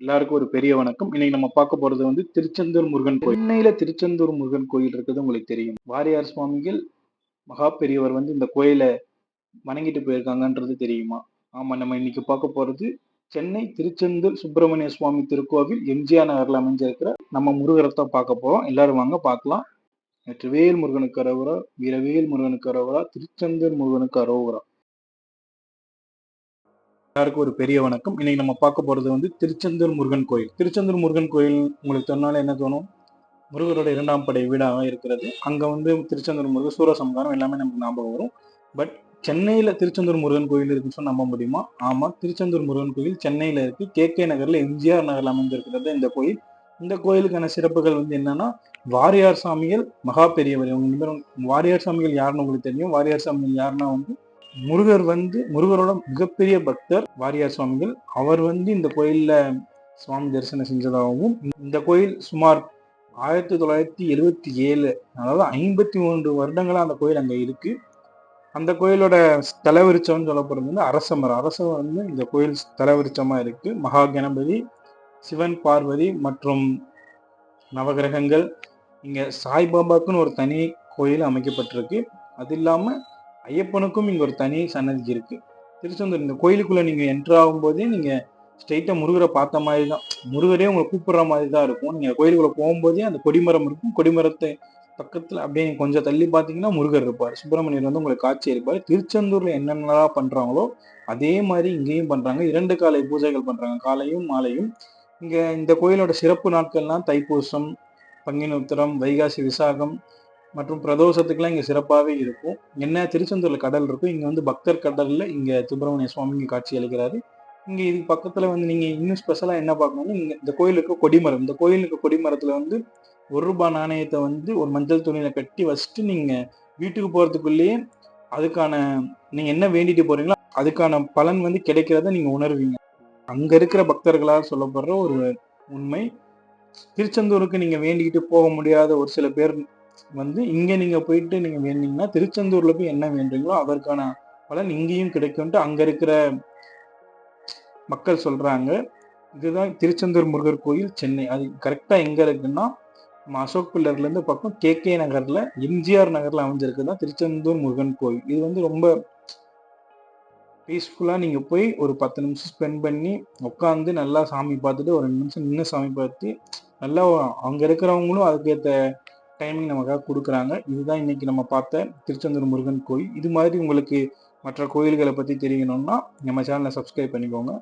எல்லாருக்கும் ஒரு பெரிய வணக்கம். இன்னைக்கு நம்ம பார்க்க போறது வந்து திருச்செந்தூர் முருகன் கோயில். சென்னையில திருச்செந்தூர் முருகன் கோயில் இருக்கிறது உங்களுக்கு தெரியும். வாரியார் சுவாமிகள் மகா பெரியவர் வந்து இந்த கோயிலை வணங்கிட்டு போயிருக்காங்கன்றது தெரியுமா? ஆமா நம்ம இன்னைக்கு பார்க்க போறது சென்னை திருச்செந்தூர் சுப்பிரமணிய சுவாமி திருக்கோவில் எம்ஜிஆர் நகர்ல அமைஞ்சிருக்கிற நம்ம முருகரத்தை பார்க்க போறோம். எல்லாரும் வாங்க பார்க்கலாம். வேல் முருகனுக்கு அரோவரா வீரவேல் முருகனுக்கு அரோவரா திருச்செந்தூர் முருகனுக்கு அரோவரா எல்லாருக்கும் ஒரு பெரிய வணக்கம். இன்னைக்கு நம்ம பார்க்க போறது வந்து திருச்செந்தூர் முருகன் கோயில். திருச்செந்தூர் முருகன் கோயில் உங்களுக்கு சொன்னால என்ன தோணும்? முருகரோட இரண்டாம் படை வீடாக இருக்கிறது. அங்க வந்து திருச்செந்தூர் முருகன் சூரசம்காரம் எல்லாமே நமக்கு ஞாபகம் வரும். பட் சென்னையில திருச்செந்தூர் முருகன் கோயில் இருக்குன்னு சொன்னா நம்ப முடியுமா? ஆமா திருச்செந்தூர் முருகன் கோயில் சென்னையில இருக்கு. கே கே நகர்ல எம்ஜிஆர் நகர்ல அமைந்திருக்கிறது இந்த கோயில். இந்த கோயிலுக்கான சிறப்புகள் வந்து என்னன்னா வாரியார் சாமிகள் மகா பெரியவர். இவங்க வாரியார் சாமிகள் யாருன்னு உங்களுக்கு தெரியும். வாரியார் சாமிகள் யாருன்னா வந்து முருகர் வந்து முருகரோட மிகப்பெரிய பக்தர் வாரியார் சுவாமிகள். அவர் வந்து இந்த கோயில்ல சுவாமி தரிசனம் செஞ்சதாகவும் இந்த கோயில் சுமார் ஆயிரத்தி தொள்ளாயிரத்தி எழுவத்தி ஏழு அதாவது ஐம்பத்தி மூன்று வருடங்களா அந்த கோயில் அங்க இருக்கு. அந்த கோயிலோட தலைவரிச்சம்னு சொல்லப்படுறது வந்து அரசமர் அரசம் வந்து இந்த கோயில் தலைவரிச்சமா இருக்கு. மகா கணபதி சிவன் பார்வதி மற்றும் நவகிரகங்கள். இங்க சாய்பாபாக்குன்னு ஒரு தனி கோயில் அமைக்கப்பட்டிருக்கு. அது இல்லாமல் ஐயப்பனுக்கும் இங்கே ஒரு தனி சன்னதி இருக்கு. திருச்செந்தூர் இந்த கோயிலுக்குள்ளே நீங்கள் என்ட்ரு ஆகும்போதே நீங்கள் ஸ்ட்ரைட்டாக முருகரை பார்த்த மாதிரி தான் முருகரே உங்களை கூப்பிடுற மாதிரி தான் இருக்கும். நீங்கள் கோயிலுக்குள்ளே போகும்போதே அந்த கொடிமரம் இருக்கும். கொடிமரத்தை பக்கத்தில் அப்படியே கொஞ்சம் தள்ளி பார்த்தீங்கன்னா முருகர் இருப்பார். சுப்பிரமணியர் வந்து உங்களுக்கு காட்சி இருப்பார் திருச்செந்தூரில் என்னென்னலாம் பண்ணுறாங்களோ அதே மாதிரி இங்கேயும் பண்ணுறாங்க இரண்டு காலை பூஜைகள் பண்ணுறாங்க காலையும் மாலையும். இங்கே இந்த கோயிலோட சிறப்பு நாட்கள்லாம் தைப்பூசம் பங்கினி உத்திரம் வைகாசி விசாகம் மற்றும் பிரதோஷத்துக்குலாம் இங்கே சிறப்பாகவே இருக்கும். என்ன? திருச்செந்தூரில் கடல் இருக்கும். இங்கே வந்து பக்தர் கடலில் இங்கே சுப்பிரமணிய சுவாமி இங்கே காட்சி அளிக்கிறாரு. இங்கே இதுக்கு பக்கத்தில் வந்து நீங்கள் இன்னும் ஸ்பெஷலாக என்ன பார்க்கணும்னா இங்கே இந்த கோயிலுக்கு கொடிமரம். இந்த கோயிலுக்கு கொடிமரத்தில் வந்து ஒரு ரூபாய் நாணயத்தை வந்து ஒரு மஞ்சள் துணியில் கட்டி வச்சுட்டு நீங்கள் வீட்டுக்கு போகிறதுக்குள்ளேயே அதுக்கான நீங்கள் என்ன வேண்டிட்டு போகிறீங்களோ அதுக்கான பலன் வந்து கிடைக்கிறத நீங்கள் உணர்வீங்க. அங்கே இருக்கிற பக்தர்களால் சொல்லப்படுற ஒரு உண்மை. திருச்செந்தூருக்கு நீங்கள் வேண்டிக்கிட்டு போக முடியாத ஒரு சில பேர் வந்து இங்கே நீங்கள் போயிட்டு நீங்கள் வேண்டீங்கன்னா திருச்செந்தூரில் போய் என்ன வேண்டீங்களோ அதற்கான பலன் இங்கேயும் கிடைக்கும்ட்டு அங்கே இருக்கிற மக்கள் சொல்றாங்க. இதுதான் திருச்செந்தூர் முருகர் கோயில் சென்னை. அது கரெக்டாக எங்கே இருக்குன்னா நம்ம அசோக் பில்லர்லேருந்து பக்கம் கே கே எம்ஜிஆர் நகரில் அமைஞ்சிருக்கு தான் திருச்செந்தூர் முருகன் கோயில். இது வந்து ரொம்ப பீஸ்ஃபுல்லாக நீங்கள் போய் ஒரு பத்து நிமிஷம் ஸ்பெண்ட் பண்ணி உட்காந்து நல்லா சாமி பார்த்துட்டு ஒரு ரெண்டு நிமிஷம் நின்று சாமி பார்த்து நல்லா அங்கே இருக்கிறவங்களும் அதுக்கேற்ற டைமிங் நமக்காக கொடுக்குறாங்க. இதுதான் இன்னைக்கு நம்ம பார்த்த திருச்செந்தூர் முருகன் கோயில். இது மாதிரி உங்களுக்கு மற்ற கோயில்களை பற்றி தெரியணும்னா நம்ம சேனலை சப்ஸ்கிரைப் பண்ணிக்கோங்க.